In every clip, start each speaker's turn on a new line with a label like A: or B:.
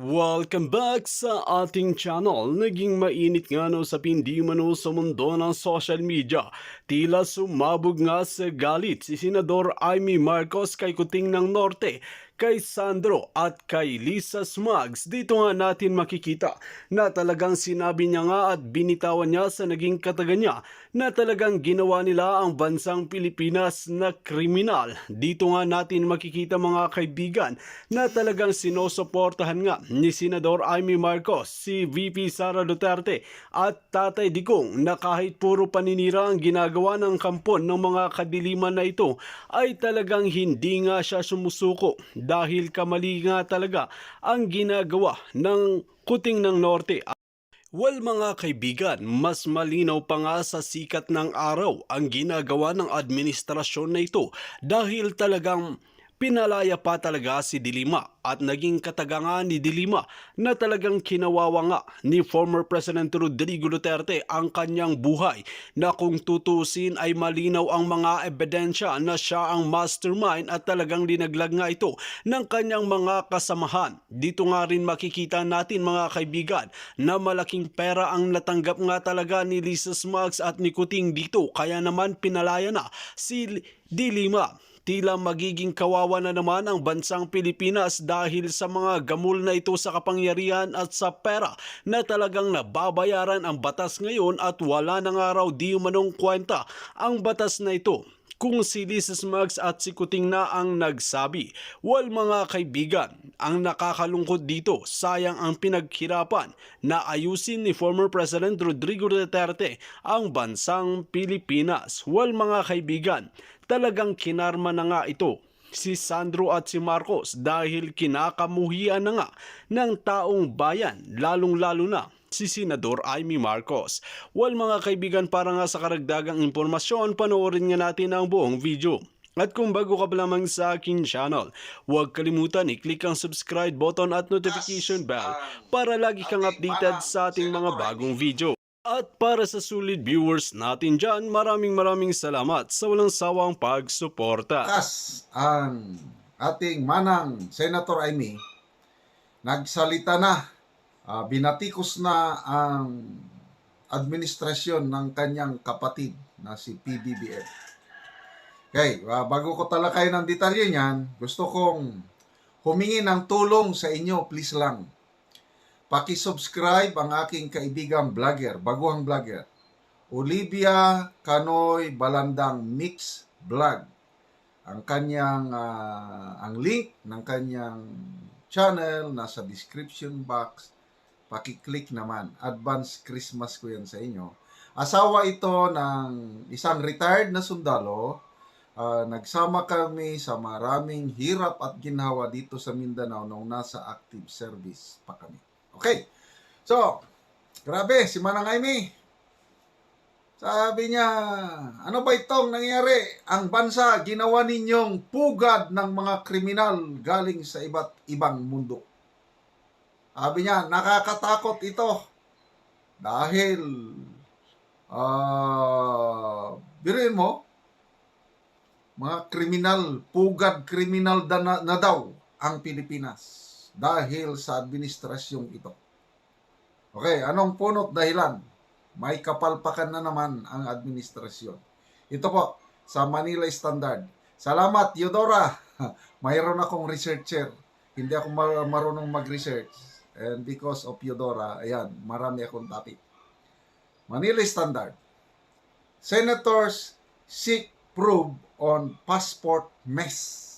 A: Welcome back sa ating channel. Naging mainit nga no sa pindi mano sa mundo ng social media. Tila sumabog nga sa galit si Senador Amy Marcos kay Kuting ng Norte, kay Sandro at kay Lisa Smugs. Dito nga natin makikita na talagang sinabi niya nga at binitawan niya sa naging kataga niya na talagang ginawa nila ang bansang Pilipinas na kriminal. Dito nga natin makikita mga kaibigan na talagang sinusuportahan nga ni Senador Amy Marcos, si VP Sara Duterte at Tatay Digong na kahit puro paninira ang ginagawa ng kampon ng mga kadiliman na ito ay talagang hindi nga siya sumusuko dahil kamali nga talaga ang ginagawa ng kuting ng norte Well mga kaibigan, mas malinaw pa nga sa sikat ng araw ang ginagawa ng administrasyon na ito dahil talagang pinalaya pa talaga si Dilima at naging kataga nga ni Dilima na talagang kinawawa nga ni former President Rodrigo Duterte ang kanyang buhay na kung tutusin ay malinaw ang mga ebidensya na siya ang mastermind at talagang linaglag nga ito ng kanyang mga kasamahan. Dito nga rin makikita natin mga kaibigan na malaking pera ang natanggap nga talaga ni Lisa Smugs at ni Kuting dito kaya naman pinalaya na si Dilima Tila magiging kawawa na naman ang bansang Pilipinas dahil sa mga gamul na ito sa kapangyarihan at sa pera na talagang nababayaran ang batas ngayon at wala nang araw di umanong kwenta ang batas na ito kung si Lisa Smugs at si Kuting na ang nagsabi. Well mga kaibigan, ang nakakalungkot dito, sayang ang pinaghirapan na ayusin ni former President Rodrigo Duterte ang bansang Pilipinas. Well mga kaibigan, talagang kinarma na nga ito si Sandro at si Marcos dahil kinakamuhian na nga ng taong bayan lalong-lalo na si Senador Amy Marcos. Well mga kaibigan para nga sa karagdagang impormasyon panoorin nga natin ang buong video. At kung bago ka pa lamang sa akin channel, huwag kalimutan i-click ang subscribe button at notification bell para lagi kang updated sa ating mga bagong video. At para sa sulit viewers natin dyan, maraming maraming salamat sa walang sawang pagsuporta.
B: Kas ang ating manang Senator Amy nagsalita na Ah, binatikos na ang administrasyon ng kanyang kapatid na si PBBM. Okay, ah, bago ko talakay ng detalye niyan, gusto kong humingi ng tulong sa inyo, please lang. Paki-subscribe ang aking kaibigang vlogger, baguhang vlogger. Olivia Canoy Balandang Mix Vlog. Ang kanyang ah, ang link ng kanyang channel nasa description box. Paki-click naman. Advance Christmas ko yan sa inyo. Asawa ito ng isang retired na sundalo. Ah, nagsama kami sa maraming hirap at ginhawa dito sa Mindanao nung nasa active service pa kami. Okay. So, grabe, si Manang Amy. Sabi niya, ano ba itong nangyari? Ang bansa, ginawa ninyong pugad ng mga kriminal galing sa iba't ibang mundo. Sabi niya, nakakatakot ito. Dahil, ah, biruin mo, mga kriminal, pugad kriminal na, na daw ang Pilipinas dahil sa administrasyong ito. Okay, anong punot dahilan? May kapalpakan na naman ang administrasyon. Ito po, sa Manila Standard. Salamat, Eudora. Mayroon akong researcher. Hindi ako mar- marunong mag-research. And because of Eudora, ayan, marami akong topic. Manila Standard. Senators seek probe on passport mess.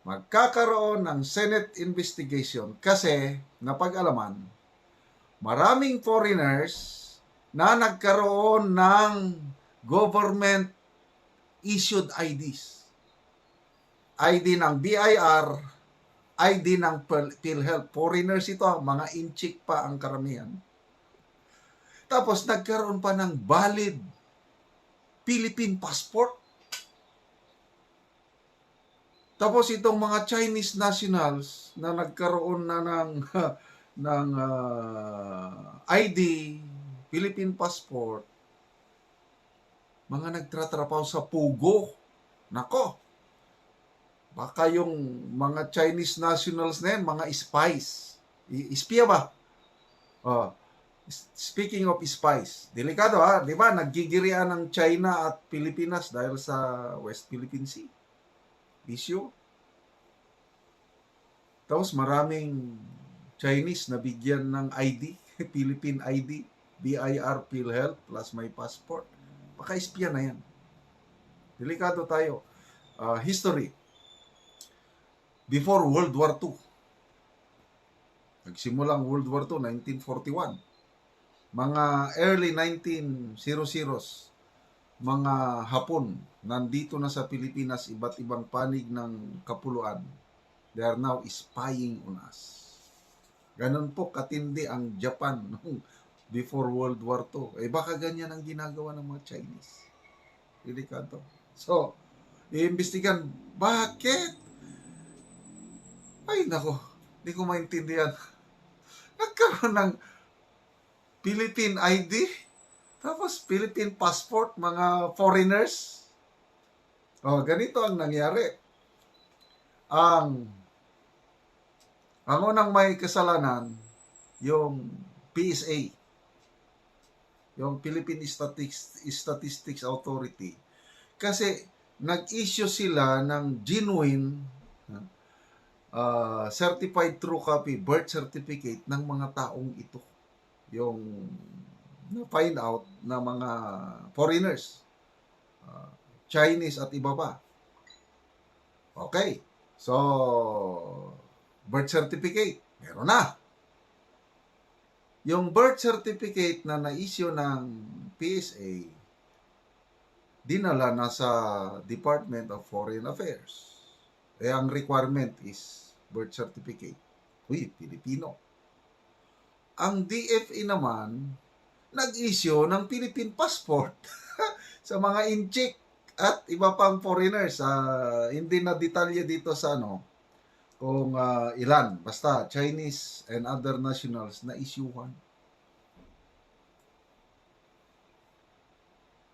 B: Magkakaroon ng Senate investigation kasi napag-alaman maraming foreigners na nagkaroon ng government issued IDs. ID ng BIR, ID ng Phil- PhilHealth. Foreigners ito, mga inchik pa ang karamihan. Tapos nagkaroon pa ng valid Philippine passport. Tapos itong mga Chinese nationals na nagkaroon na ng ng ah, ID, Philippine passport, mga nagtratrapaw sa Pugo. Nako. Baka yung mga Chinese nationals na yan, mga spies. Ispiya ba? Oh. Speaking of spies, delikado ha, di ba? Naggigirian ng China at Pilipinas dahil sa West Philippine Sea. Issue. Tapos maraming Chinese na bigyan ng ID, Philippine ID, BIR PhilHealth plus may passport. Baka ispiya na yan. Delikado tayo. Ah, history. Before World War II. Nagsimulang World War II, 1941. Mga early 1900s, mga Hapon, nandito na sa Pilipinas, iba't ibang panig ng kapuluan. They are now spying on us. Ganon po katindi ang Japan nung before World War II. Eh baka ganyan ang ginagawa ng mga Chinese. Delikado. So, iimbestigan, bakit? Ay, nako, hindi ko maintindihan. Nagkaroon ng Philippine ID, tapos Philippine passport, mga foreigners. Oh, ganito ang nangyari. Ang ang unang may kasalanan, yung PSA, yung Philippine Statistics, Statistics Authority, kasi nag-issue sila ng genuine uh, certified true copy birth certificate ng mga taong ito. Yung na-find out na mga foreigners, uh, Chinese at iba pa. Okay. So, birth certificate, meron na. Yung birth certificate na na-issue ng PSA, dinala na sa Department of Foreign Affairs. Eh, ang requirement is birth certificate. Uy, Pilipino. Ang DFA naman, nag-issue ng Philippine passport sa mga inchik at iba pang foreigners. Ah, hindi na detalye dito sa ano, kung ah, ilan. Basta Chinese and other nationals na issuehan.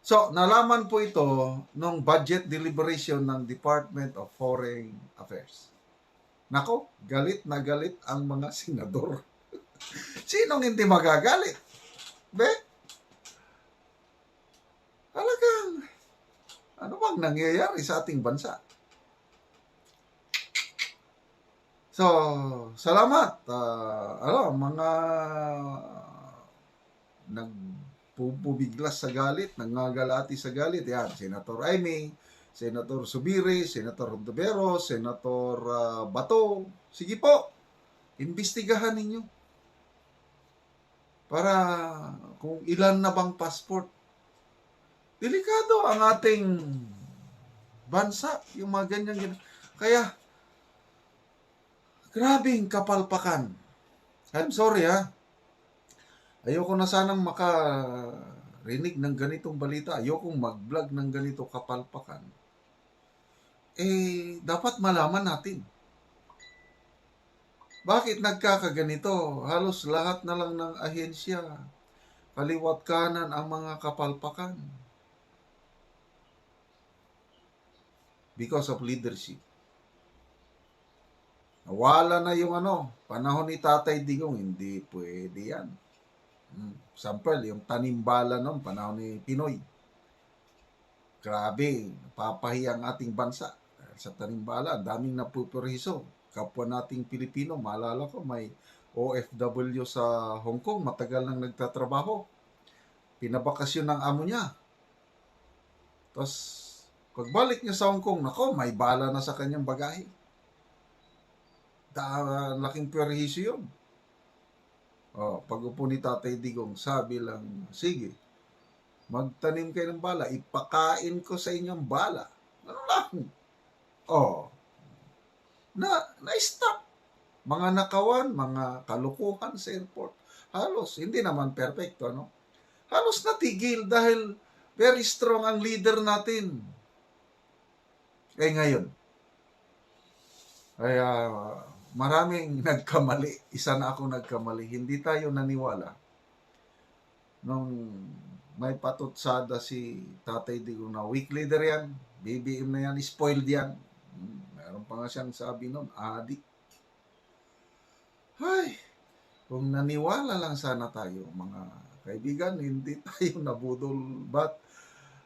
B: So, nalaman po ito nung budget deliberation ng Department of Foreign Affairs. Nako, galit na galit ang mga senador. Sinong hindi magagalit? Be? Talagang, ano bang nangyayari sa ating bansa? So, salamat. Ah, ano, mga nagpupubiglas sa galit, nangagalati sa galit. Yan, Senator Aimee, Senator Subiri, Senator Hontivero, Senator ah, Bato. Sige po, imbestigahan ninyo. Para kung ilan na bang passport. Delikado ang ating bansa, yung mga ganyan. Kaya, grabing kapalpakan. I'm sorry ha. Ayoko na sanang makarinig ng ganitong balita. Ayokong mag-vlog ng ganito kapalpakan. Eh, dapat malaman natin. Bakit nagkakaganito? Halos lahat na lang ng ahensya. Kaliwat kanan ang mga kapalpakan. Because of leadership. Nawala na yung ano, panahon ni Tatay Digong, hindi pwede yan. Hmm. Sample, yung tanimbala noon, panahon ni Pinoy. Grabe, papahiya ang ating bansa. Sa tanimbala, daming napupuriso. Kapwa nating Pilipino, maalala ko, may OFW sa Hong Kong, matagal nang nagtatrabaho. Pinabakasyon ng amo niya. Tapos, pagbalik niya sa Hong Kong, nako, may bala na sa kanyang bagahe. Da, laking perhisyo yun. Oh, pag upo ni Tatay Digong, sabi lang, sige, magtanim kayo ng bala, ipakain ko sa inyong bala. Ano lang? Oh, na, na-stop. Mga nakawan, mga kalukuhan sa airport. Halos, hindi naman perfecto, ano? Halos natigil dahil very strong ang leader natin. Eh ngayon, kaya maraming nagkamali. Isa na ako nagkamali. Hindi tayo naniwala. Nung may patutsada si Tatay Digong na weak leader yan, BBM na yan, spoiled yan. Meron pa nga siyang sabi noon, adik. Ay, kung naniwala lang sana tayo, mga kaibigan, hindi tayo nabudol. But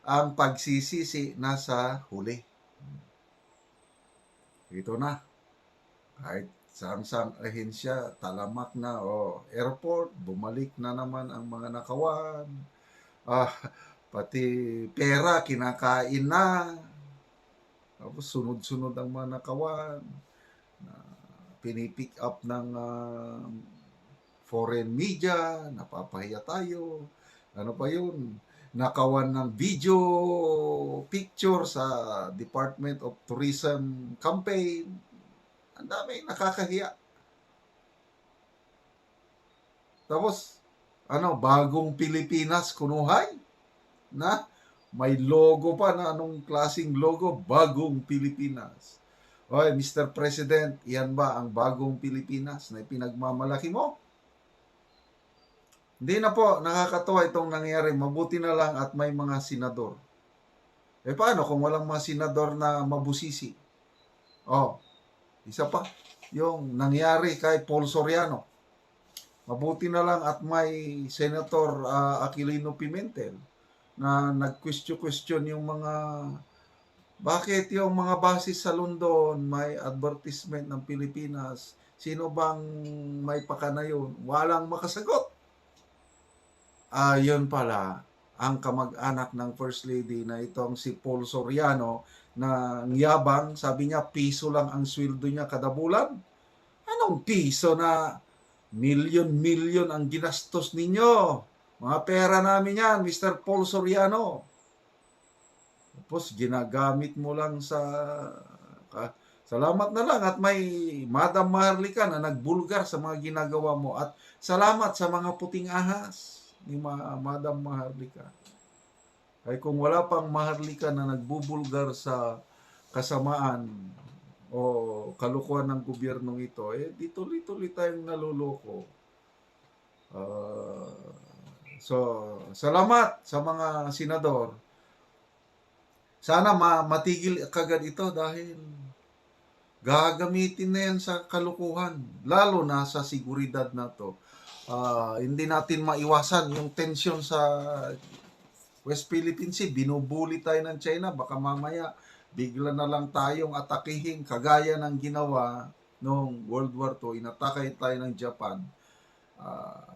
B: ang pagsisisi nasa huli. Ito na. Kahit sang-sang ahensya, talamak na, o airport, bumalik na naman ang mga nakawan. Ah, pati pera, kinakain na. Tapos sunod-sunod ang mga nakawan. Na pinipick up ng ah, foreign media, napapahiya tayo. Ano pa yun? Nakawan ng video picture sa Department of Tourism campaign. Ang dami, nakakahiya. Tapos, ano, bagong Pilipinas, kunuhay. Na, may logo pa na anong klasing logo, bagong Pilipinas. Oy, Mr. President, yan ba ang bagong Pilipinas na pinagmamalaki mo? Hindi na po, nakakatuwa itong nangyari. Mabuti na lang at may mga senador. Eh paano kung walang mga senador na mabusisi? Oh, isa pa, yung nangyari kay Paul Soriano. Mabuti na lang at may Senator ah, Aquilino Pimentel na nag-question-question yung mga bakit yung mga basis sa London may advertisement ng Pilipinas sino bang may pakana yun walang makasagot ah yun pala ang kamag-anak ng First Lady na itong si Paul Soriano na yabang, sabi niya piso lang ang sweldo niya kada bulan. Anong piso na milyon-milyon ang ginastos ninyo? Mga pera namin yan, Mr. Paul Soriano. Tapos ginagamit mo lang sa... salamat na lang at may Madam Maharlika na nagbulgar sa mga ginagawa mo at salamat sa mga puting ahas ni Ma- Madam Maharlika. Ay kung wala pang Maharlika na nagbubulgar sa kasamaan o kalukuhan ng gobyernong ito, eh di tuloy-tuloy tayong naluloko. Ah, so, salamat sa mga senador. Sana ma- matigil kagad ito dahil gagamitin na yan sa kalukuhan, lalo na sa seguridad na to. Ah, hindi natin maiwasan yung tension sa West Philippine Sea. Binubuli tayo ng China, baka mamaya bigla na lang tayong atakihin kagaya ng ginawa noong World War II. Inatakay tayo ng Japan. Ah,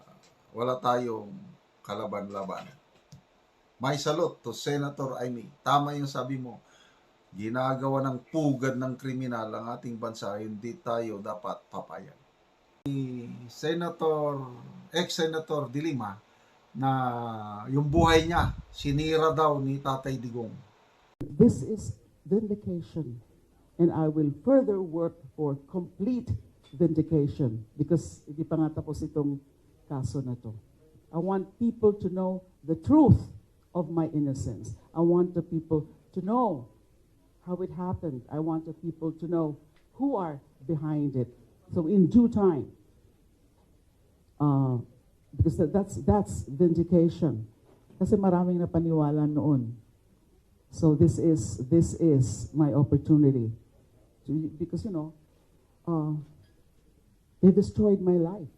B: wala tayong kalaban-laban. May salute to Senator Amy. Tama yung sabi mo. Ginagawa ng pugad ng kriminal ang ating bansa, hindi tayo dapat papayag. Ni Senator, ex-Senator Dilima, na yung buhay niya, sinira daw ni Tatay Digong.
C: This is vindication. And I will further work for complete vindication because hindi pa nga tapos itong kaso na to. I want people to know the truth of my innocence. I want the people to know how it happened. I want the people to know who are behind it. So in due time, uh, because that- that's, that's vindication. Kasi maraming napaniwala noon. So this is this is my opportunity, to, because you know, uh, they destroyed my life,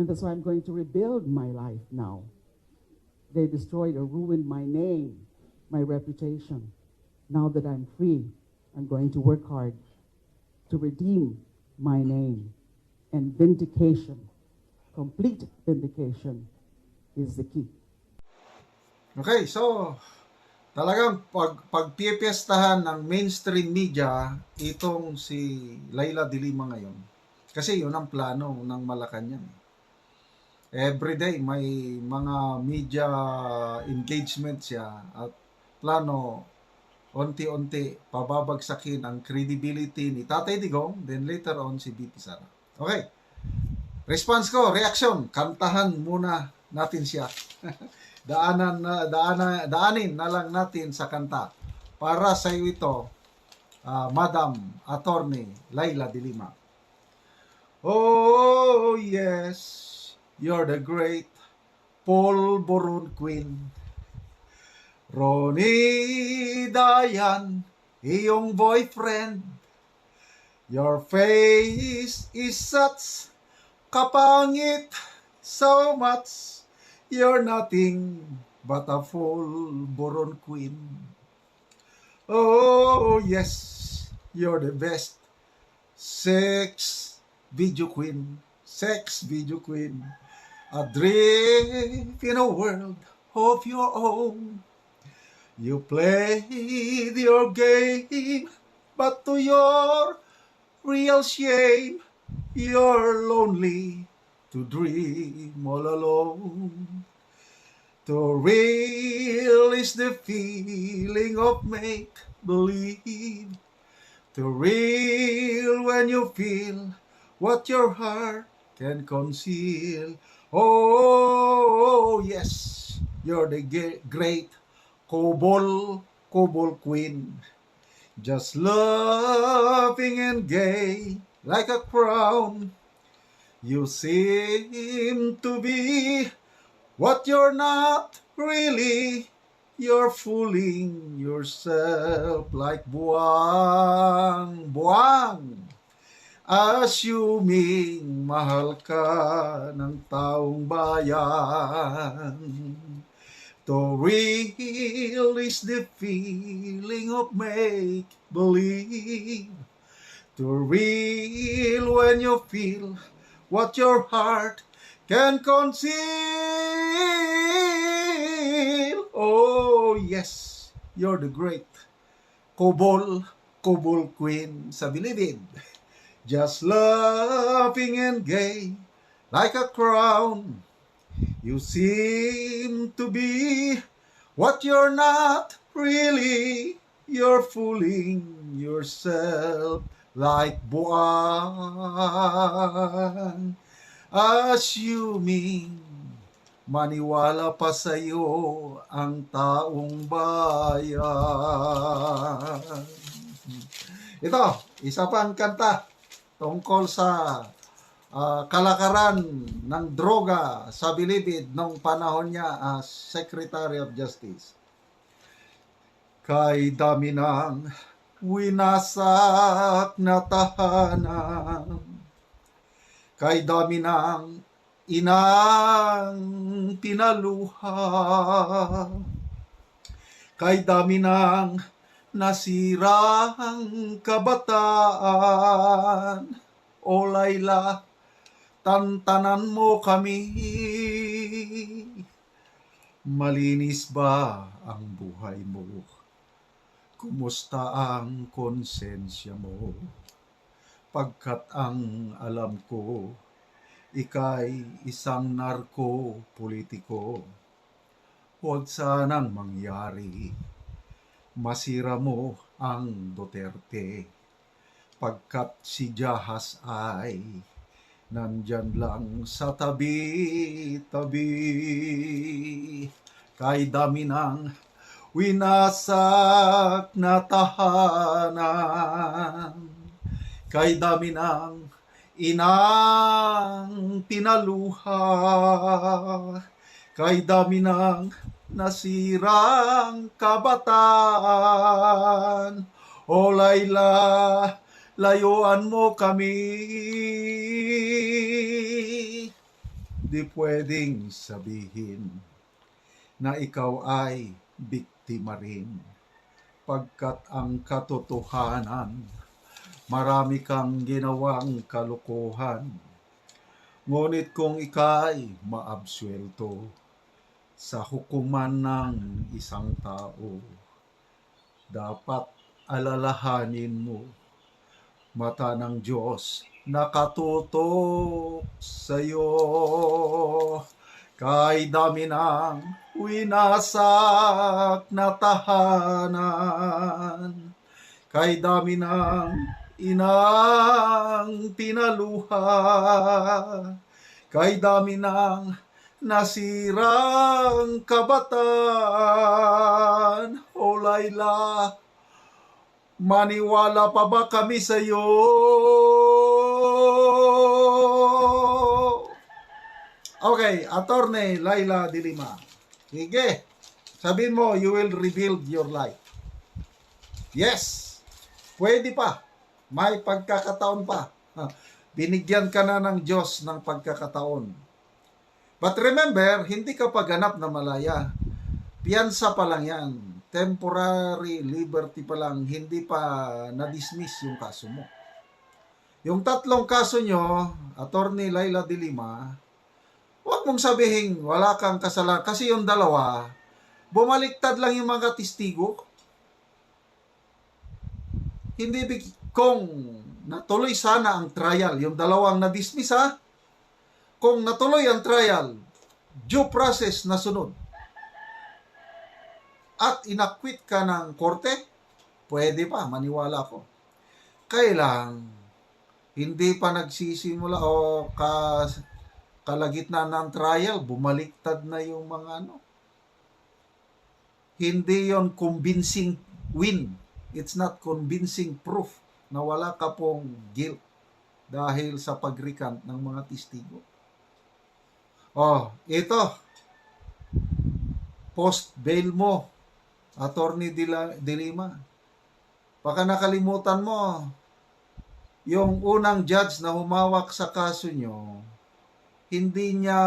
C: and that's why I'm going to rebuild my life now. They destroyed or ruined my name, my reputation. Now that I'm free, I'm going to work hard to redeem my name, and vindication, complete vindication, is the key.
B: Okay, so talagang pag pagpipiestahan ng mainstream media itong si Laila Dilima ngayon. Kasi yun ang plano ng Malacanang. Every day may mga media engagement siya at plano unti-unti pababagsakin ang credibility ni Tatay Digong, then later on si BP Sara. Okay. Response ko, reaction, kantahan muna natin siya. daanan na daana, daanin na lang natin sa kanta. Para sa iyo ito, ah, Madam Attorney Laila Dilima. Oh yes, you're the great Paul Boron Queen. Ronnie Dayan, iyong boyfriend. Your face is such kapangit, so much. You're nothing but a full boron queen. Oh, yes, you're the best. Sex video queen. Sex video queen. Adrift in a world of your own. You played your game, but to your real shame, you're lonely to dream all alone. To real is the feeling of make believe. To real when you feel what your heart can conceal. Oh, yes, you're the great Kobol, Kobol Queen. Just laughing and gay like a crown. You seem to be what you're not really. You're fooling yourself like buwang, buwang. Assuming mahal ka ng taong bayan. To real is the feeling of make believe. To real when you feel what your heart can conceal. Oh, yes, you're the great Kobol, Kobol Queen sa bilibid. Just laughing and gay like a crown. You seem to be what you're not really. You're fooling yourself like buwan. Assuming maniwala pa sa'yo ang taong bayan. Ito, isa pang kanta tungkol sa ah, kalakaran ng droga sa bilibid nung panahon niya as Secretary of Justice. Kay dami ng winasak na tahanan, kay dami ng inang pinaluha, kay dami ng nasirang kabataan, o Layla, tantanan mo kami. Malinis ba ang buhay mo? Kumusta ang konsensya mo? Pagkat ang alam ko, ikay isang narko politiko. Huwag sanang mangyari, masira mo ang Duterte. Pagkat si Jahas ay nandyan lang sa tabi-tabi. Kay dami ng winasak na tahanan. Kay dami ng inang pinaluha. Kay dami ng nasirang kabataan. O Layla, layuan mo kami. Di pwedeng sabihin na ikaw ay biktima rin. Pagkat ang katotohanan, marami kang ginawang kalukuhan. Ngunit kung ikay maabsuelto sa hukuman ng isang tao, dapat alalahanin mo mata ng Diyos nakatutok sa'yo. Kay dami ng winasak na tahanan, kay dami ng inang pinaluha, kay dami ng nasirang kabataan, o Layla, maniwala pa ba kami sa iyo? Okay, Attorney Laila Dilima. Sige, sabihin mo, you will rebuild your life. Yes, Pwede pa. May pagkakataon pa. Binigyan ka na ng Diyos ng pagkakataon. But remember, hindi ka pa ganap na malaya. Piyansa pa lang yan. Temporary liberty pa lang. Hindi pa na-dismiss yung kaso mo. Yung tatlong kaso nyo, Attorney Laila de Lima, huwag mong sabihin wala kang kasalanan. Kasi yung dalawa, bumaliktad lang yung mga testigo. Hindi big- kung natuloy sana ang trial, yung dalawang na-dismiss ha, kung natuloy ang trial, due process na sunod, at inakwit ka ng korte, pwede pa, maniwala ko. Kailang, hindi pa nagsisimula o ka, kalagitnaan ng trial, bumaliktad na yung mga ano. Hindi yon convincing win. It's not convincing proof na wala ka pong guilt dahil sa pagrecant ng mga testigo. Oh, ito. Post bail mo, Attorney Dilima. Baka nakalimutan mo, yung unang judge na humawak sa kaso nyo, hindi niya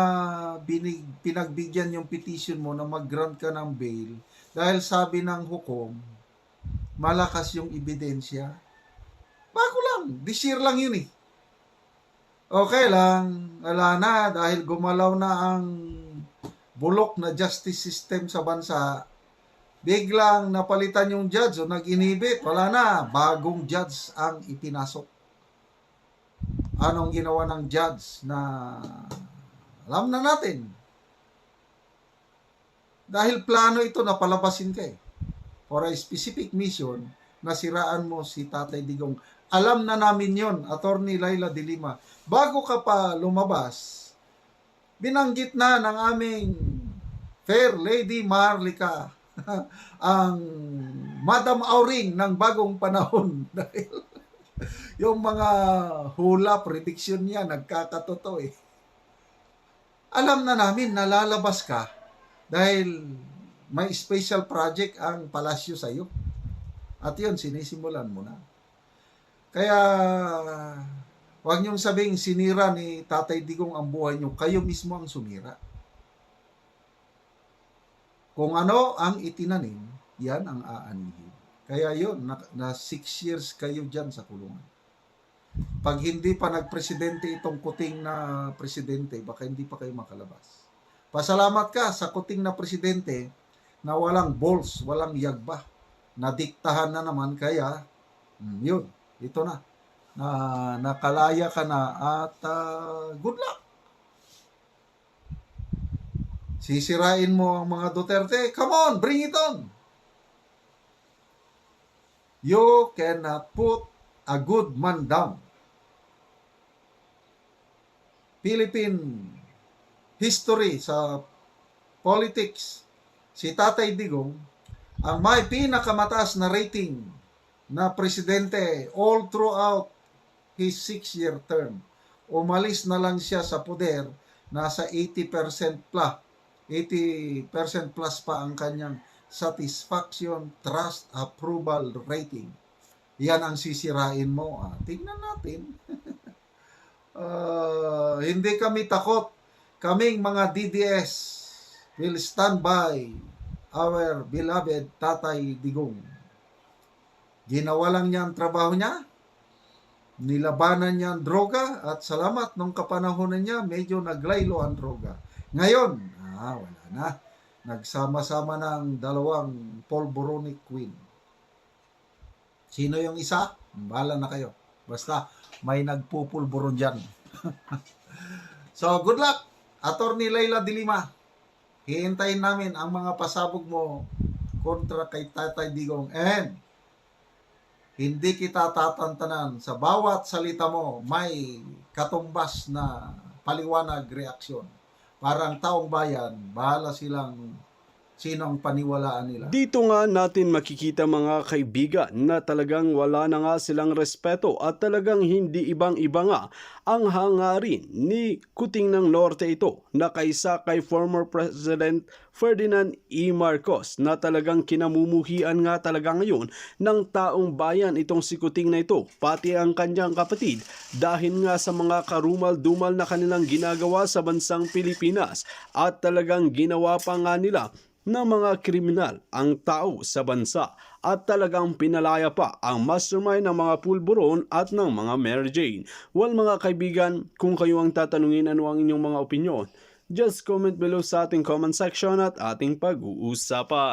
B: binig, pinagbigyan yung petition mo na mag-grant ka ng bail dahil sabi ng hukom, malakas yung ebidensya. Bago lang, this year lang yun eh. Okay lang, wala na dahil gumalaw na ang bulok na justice system sa bansa. Biglang napalitan yung judge o nag-inhibit, wala na, bagong judge ang ipinasok. Anong ginawa ng judge na alam na natin. Dahil plano ito na palabasin ka eh. For a specific mission, nasiraan mo si Tatay Digong. Alam na namin yon Attorney Laila de Lima. Bago ka pa lumabas, binanggit na ng aming Fair Lady Marlica ang Madam Auring ng bagong panahon dahil yung mga hula prediction niya nagkakatotoo eh. Alam na namin nalalabas ka dahil may special project ang palasyo sa iyo. At yun, sinisimulan mo na. Kaya, huwag niyong sabing sinira ni Tatay Digong ang buhay niyo. Kayo mismo ang sumira. Kung ano ang itinanim, yan ang aanihin. Kaya yun, na, na six years kayo dyan sa kulungan. Pag hindi pa nagpresidente itong kuting na presidente, baka hindi pa kayo makalabas. Pasalamat ka sa kuting na presidente na walang balls, walang yagba. Nadiktahan na naman kaya, mm, yun, ito na. Na nakalaya ka na at ah, good luck. Sisirain mo ang mga Duterte, come on, bring it on. You cannot put a good man down. Philippine history sa politics, si Tatay Digong, ang may pinakamataas na rating na presidente all throughout his six-year term. Umalis na lang siya sa poder, nasa 80% plus. 80% plus pa ang kanyang satisfaction, trust, approval rating. Yan ang sisirain mo. Ah, tingnan natin. Ah, hindi kami takot. Kaming mga DDS will stand by our beloved Tatay Digong. Ginawa lang niya ang trabaho niya. Nilabanan niya ang droga at salamat nung kapanahonan niya, medyo naglaylo ang droga. Ngayon, ah, wala na. Nagsama-sama ng dalawang polboronic queen. Sino yung isa? Bahala na kayo. Basta, may nagpupulburon dyan. so, good luck, Attorney Layla Dilima. Hihintayin namin ang mga pasabog mo kontra kay Tatay Digong. And, hindi kita tatantanan. Sa bawat salita mo, may katumbas na paliwanag reaksyon. Parang taong bayan, bahala silang Sino ang paniwalaan nila?
A: Dito nga natin makikita mga kaibigan na talagang wala na nga silang respeto at talagang hindi ibang-iba nga ang hangarin ni Kuting ng Norte ito na kaysa kay former President Ferdinand E. Marcos na talagang kinamumuhian nga talaga ngayon ng taong bayan itong si Kuting na ito pati ang kanyang kapatid dahil nga sa mga karumal-dumal na kanilang ginagawa sa bansang Pilipinas at talagang ginawa pa nga nila ng mga kriminal ang tao sa bansa at talagang pinalaya pa ang mastermind ng mga pulburon at ng mga Mary Jane. Well mga kaibigan, kung kayo ang tatanungin ano ang inyong mga opinion, just comment below sa ating comment section at ating pag-uusapan.